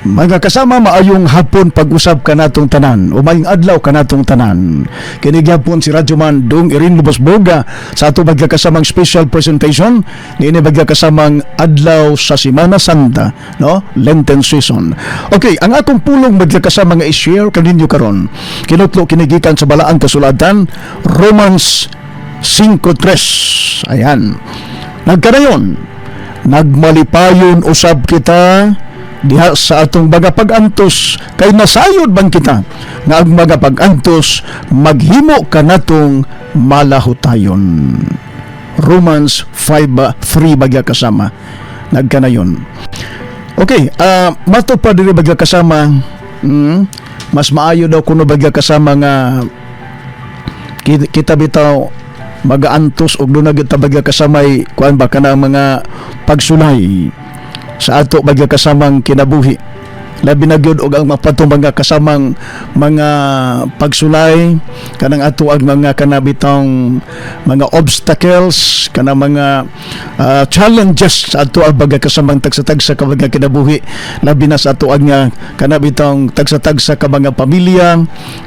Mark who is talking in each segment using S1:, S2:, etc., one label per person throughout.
S1: Mga kasama maayong hapon pag-usab ka natong tanan o mayong adlaw ka natong tanan. Kini gyapon si Radyoman Dong Irin Lubos Boga sa ato bagya kasamang special presentation niini bagya kasamang adlaw sa Semana Santa, no? Lenten season. Okay, ang atong pulong bagya kasama nga i-share kaninyo karon. Kinutlo kinigikan sa balaan kasulatan Romans 5:3. Ayan. Nagkarayon, nagmalipayon usab kita diha sa atong mga pag-antos kay nasayod bang kita nga ang mga pag-antos maghimo kanatong malahutayon. Romans 5 3 bagya kasama. Nagkanayon. Okay uh, mato pa diri bagya kasama mm, mas maayo daw kuno bagya kasama nga kita, kita bitaw mag-antos og doon na kita bagya kasamay kuan ba kana mga pagsulay sa ato bagya kasamang kinabuhi labi na gyud og ang mapatong mga kasamang mga pagsulay kanang ato ang mga kanabitong mga obstacles kanang mga ah, challenges sa ato ang bagya kasamang tagsa-tagsa ka mga kinabuhi. Labi na sa ato ang kanabitong tagsa-tagsa ka mga pamilya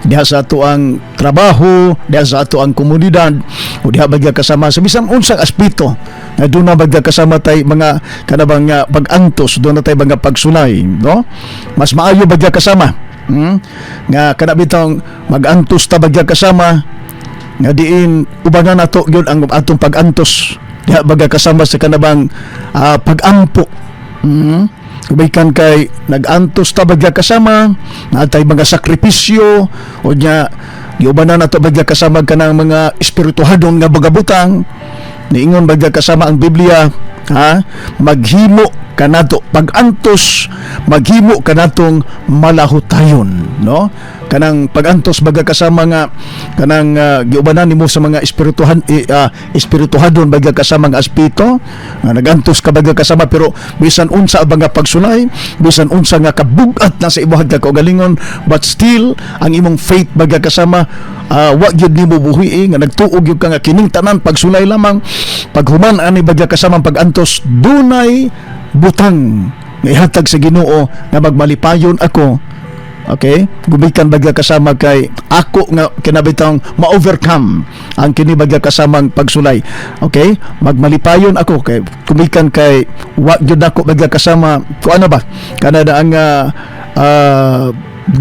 S1: diha sa ato ang trabaho diha sa ato ang komunidad o diha bagya kasama sa bisan unsang aspeto na doon na bagya kasama tay mga kanabang pag-antos doon na tay mga pagsulay no mas maayo bagya kasama. Hmm? nga kana bitong mag-antos ta bagya kasama nga diin ubanan nato gyud ang atong pag-antos. Diha bagya kasama sa kanabang ah, pag-ampo. Hmm? Kubikan kay nag-antos ta bagya kasama natay mga sakripisyo o nya giubanan nato bagya kasama kanang mga espirituhadon nga bagabutang niingon bagya kasama ang Biblia ha? Maghimo kanato pag-antos maghimo kanatong malahutayon no? Kanang pag-antos baga kasama nga kanang uh, giubanan nimo sa mga espirituhan eh, ah, espirituhadon baga kasama nga aspeto nga nagantos ka baga kasama pero bisan unsa mga pagsulay bisan unsa nga kabugat na sa ibuhag ka kaugalingon but still ang imong faith baga kasama uh, wa gyud nimo buhi nga nagtuog gyud ka nga kining tanan pagsulay lamang paghuman ani baga kasama pag-antos dunay butang nga ihatag sa Ginoo nga magmalipayon ako Okay? Gubikan bagya kasama kay ako nga kinabitang ma-overcome ang kini bagya kasamang pagsulay. Okay? Magmalipayon ako kay gubikan kay wa gyud ako bagya kasama ko ano ba? Kanada ang uh, uh,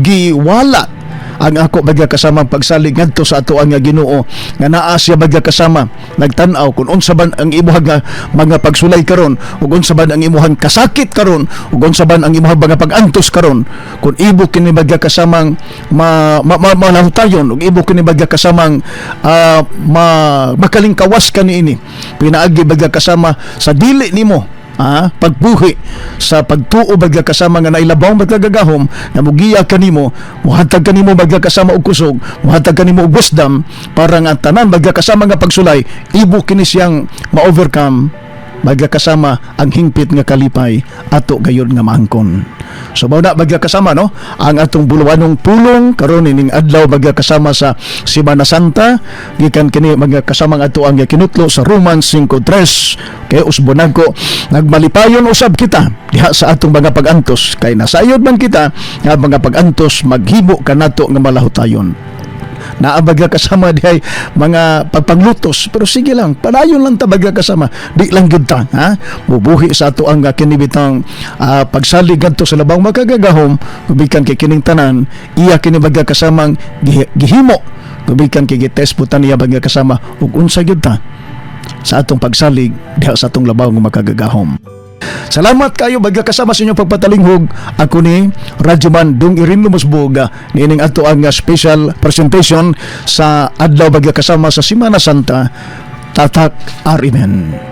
S1: giwala ang ako bagya kasama pagsalig ngadto sa ato ang Ginoo nga naa siya bagya kasama. Nagtan-aw kung unsa ban ang imuhang nga mga pagsulay karon ug unsa ban ang imuhang kasakit karon ug unsa ban ang imuhang mga pag-antos karon. Kung ibo kini bagya kasamang ma, ma, ma, malahutayon ug ibo kini bagya kasamang ah, ma, makalingkawas ka niini pinaagi bagya kasama sa dili nimo ah, pagbuhi sa pagtuo bagya kasama nga nailabaw magkagagahom na mugiya kanimo muhatag kanimo bagya kasama og kusog muhatag kanimo og wisdom para nga tanan bagya kasama nga pagsulay ibo kini siyang ma-overcome bagya kasama ang hingpit nga kalipay ato gayon nga maangkon. So mao na no? Ang atong buluwanong pulong karon ining adlaw bagya kasama sa Semana Santa. Gikan kini bagya kasama ang ato ang kinutlo sa Romans 5:3 kay usbonan ko nagmalipayon usab kita diha sa atong mga pag-antos. Kay nasayod man kita nga mga pag-antos maghimo kanato nga malahutayon naabagya kasama dihay mga pagpanglutos. Pero sige lang padayon lang ta bagya kasama di lang gyud ta ha? Bubuhi sa ato ang ah, kinibitang uh, pagsalig ngadto sa labang magkagagahom gubikan kay kining tanan iya kini bagya kasamang gihi- gihimo. Gubikan kay gites putan niya bagya kasama ug unsa gyud ta sa atong pagsalig diha sa atong labaw nga makagagahom Salamat kayo bagya kasama sa inyong pagpatalinghog. Ako ni Radyoman Dung Irin Lumusbog. Nining ato ang uh, special presentation sa adlaw bagya kasama sa Semana Santa. Tatak Arimen.